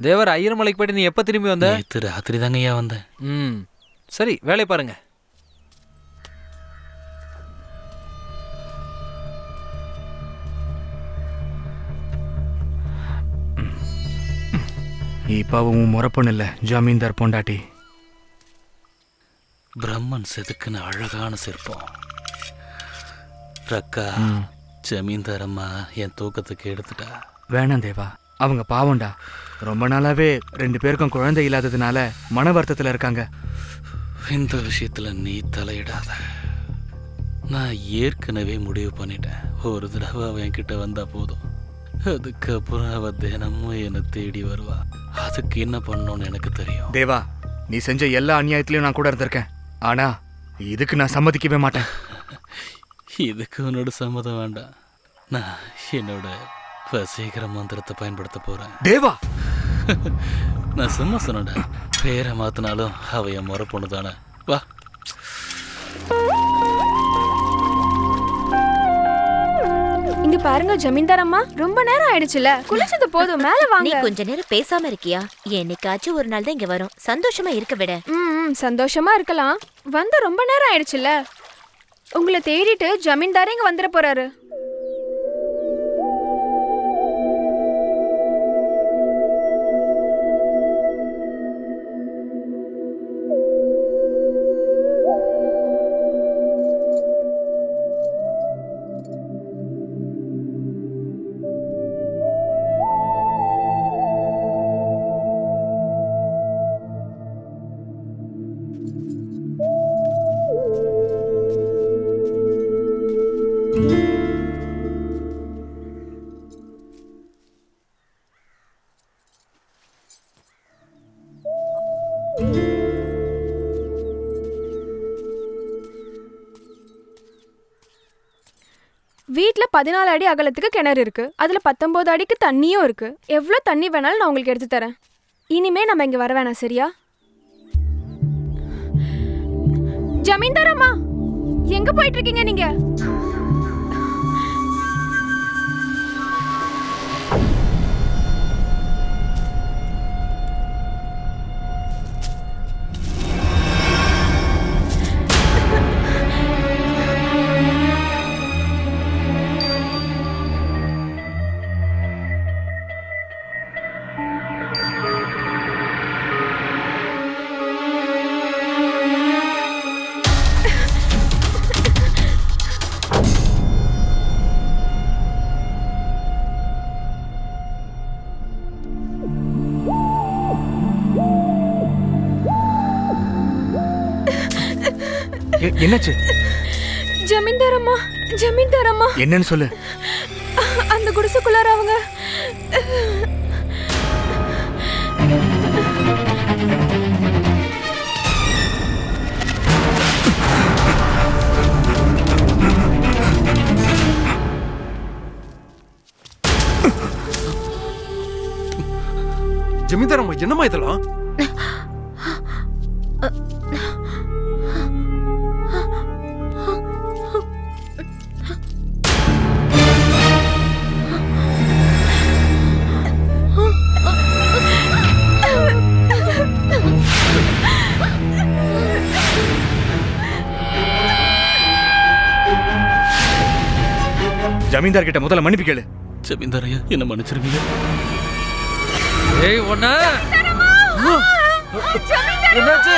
தேவர் ஐயர்மலைக்கு போயிட்டு நீ எப்போ திரும்பி வந்த? நேத்து ராத்திரி தாங்கய்யா வந்தேன் ம். சரி வேலையை பாருங்க. இப்பவும் முறப்பொண்ணு இல்ல. ஜமீன்தார் பொண்டாட்டி. பிரம்மன் செதுக்குன அழகான சிற்பம். ரக்கா ஜமீன்தார் அம்மா என் தூக்கத்துக்கு எடுத்துட்டா. வேணாம் தேவா. அவங்க பாவம்டா. ரொம்ப நாளாவே ரெண்டு பேருக்கும் குழந்தை இல்லாததுனால மன வருத்தத்துல இருக்காங்க. இந்த விஷயத்துல நீ தலையிடாத. நான் ஏற்கனவே முடிவு பண்ணிட்டேன். ஒரு தடவை அவன் என்கிட்ட வந்தா போதும். அதுக்கப்புறம் அவ தினமும் என்னை தேடி வருவா. அதுக்கு என்ன பண்ணணும்னு எனக்கு தெரியும். தேவா நீ செஞ்ச எல்லா அநியாயத்திலயும் நான் கூட இருந்திருக்கேன். ஆனா இதுக்கு நான் சம்மதிக்கவே மாட்டேன். இதுக்கு உன்னோட சம்மதம் வேண்டாம். நான் என்னோட வசீகர மந்திரத்தை பயன்படுத்த போறேன். தேவா! நான் சும்மா சொன்னேன்டா. பேரை மாத்தினாலும் அவ என் முறை பொண்ணு தானே வா. இங்க பாருங்க ஜமீன்தார் அம்மா. ரொம்ப நேரம் ஆயிடுச்சுல. குளிச்சது போதும். மேல நீ வாங்க. கொஞ்ச நேரம் பேசாம இருக்கியா? என்னைக்காச்சும் ஒரு நாள் தான் இங்க வரும். சந்தோஷமா இருக்க விட. ம் ம், சந்தோஷமா இருக்கலாம். வந்து ரொம்ப நேரம் ஆயிடுச்சுல. உங்களை தேடிட்டு ஜமீன்தாரே இங்க வந்துட போறாரு. வீட்டில் பதினாலு அடி அகலத்துக்கு கிணறு இருக்கு. அதுல பத்தொன்பது அடிக்கு தண்ணியும் இருக்கு. எவ்வளோ தண்ணி வேணாலும் நான் உங்களுக்கு எடுத்து தரேன். இனிமே நம்ம இங்க வர வேணாம் சரியா? ஜமீன்தாரம்மா எங்க போயிட்டு இருக்கீங்க நீங்க? என்னாச்சு? ஜமீன்தார் அம்மா ஜமீன்தார் அம்மா என்னன்னு சொல்லு. அந்த குடிசைக்குள்ளார அவங்க. ஜமீன்தார் அம்மா என்னம்மா இதெல்லாம்? ஜமீன்தார் கிட்ட முதல்ல மன்னிப்பு கேளு. ஜமீன்தார் ஐயா என்ன மன்னிச்சிருவீங்க ஏய் ஒண்ணா. என்னாச்சு?